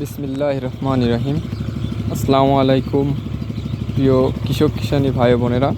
বিসমিল্লাহ রহমান রহিম। আসসালামু আলাইকুম প্রিয় কৃষক, কিষানী ভাই বোনেরা।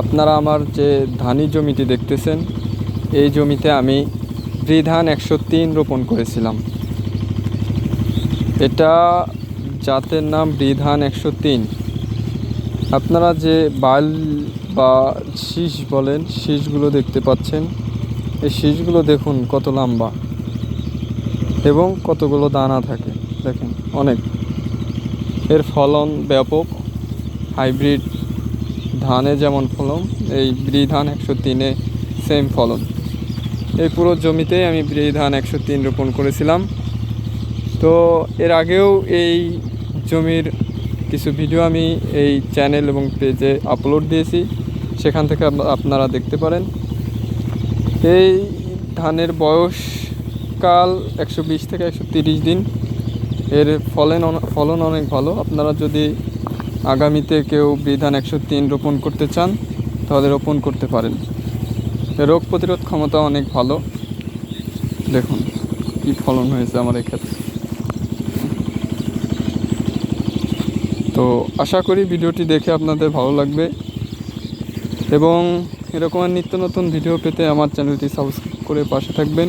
আপনারা আমার যে ধানি জমিটি দেখতেছেন, এই জমিতে আমি ধান একশো তিন রোপণ করেছিলাম। এটা জাতের নাম ধান একশো তিন। আপনারা যে বাল বা শীষ বলেন, শীষগুলো দেখতে পাচ্ছেন, এই শীষগুলো দেখুন কত লম্বা। এবং কতগুলো দানা থাকে, দেখেন, অনেক। এর ফলন ব্যাপক, হাইব্রিড ধানে যেমন ফলন, এই ব্রি ধান একশো তিনে সেম ফলন। এই পুরো জমিতে আমি ব্রি ধান একশো তিন রোপণ করেছিলাম। তো এর আগেও এই জমির কিছু ভিডিও আমি এই চ্যানেল এবং পেজে আপলোড দিয়েছি, সেখান থেকে আপনারা দেখতে পারেন। এই ধানের বয়স কাল একশো বিশ থেকে একশো তিরিশ দিন। এর ফলন ফলন অনেক ভালো। আপনারা যদি আগামীতে কেউ বিধান একশো তিন রোপণ করতে চান, তাহলে রোপণ করতে পারেন। রোগ প্রতিরোধ ক্ষমতা অনেক ভালো। দেখুন কি ফলন হয়েছে আমার এক্ষেত্রে তো আশা করি ভিডিওটি দেখে আপনাদের ভালো লাগবে। এবং এরকম নিত্য নতুন ভিডিও পেতে আমার চ্যানেলটি সাবস্ক্রাইব করে পাশে থাকবেন।